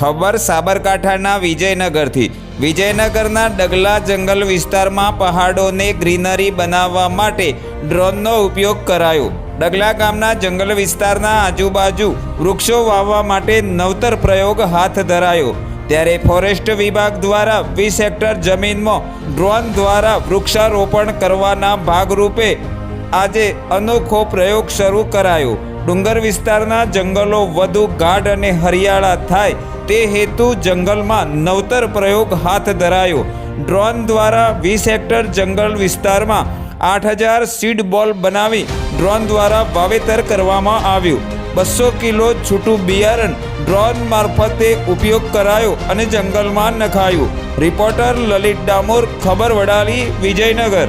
ખબર સાબરકાંઠાના વિજયનગરથી. વિજયનગરના ડગલા જંગલ વિસ્તારમાં પહાડોને ગ્રીનરી બનાવવા માટે ડ્રોનનો ઉપયોગ કરાયો. ડગલા ગામના જંગલ વિસ્તારના આજુબાજુ વૃક્ષો વાવવા માટે નવતર પ્રયોગ હાથ ધરાયો. ત્યારે ફોરેસ્ટ વિભાગ દ્વારા વીસ હેક્ટર જમીનમાં ડ્રોન દ્વારા વૃક્ષારોપણ કરવાના ભાગરૂપે આજે અનોખો પ્રયોગ શરૂ કરાયો. ડુંગર વિસ્તારના જંગલો વધુ ગાઢ અને હરિયાળા થાય તે હેતુ જંગલમાં નવતર પ્રયોગ હાથ ધરાયો. ડ્રોન દ્વારા વીસ હેક્ટર જંગલ વિસ્તારમાં આઠ હજાર સીડ બોલ બનાવી ડ્રોન દ્વારા વાવેતર કરવામાં આવ્યું. બસો કિલો છૂટું બિયારણ ડ્રોન મારફતે ઉપયોગ કરાયો અને જંગલમાં નખાયું. રિપોર્ટર લલિત ડામોર, ખબર વડાલી, વિજયનગર.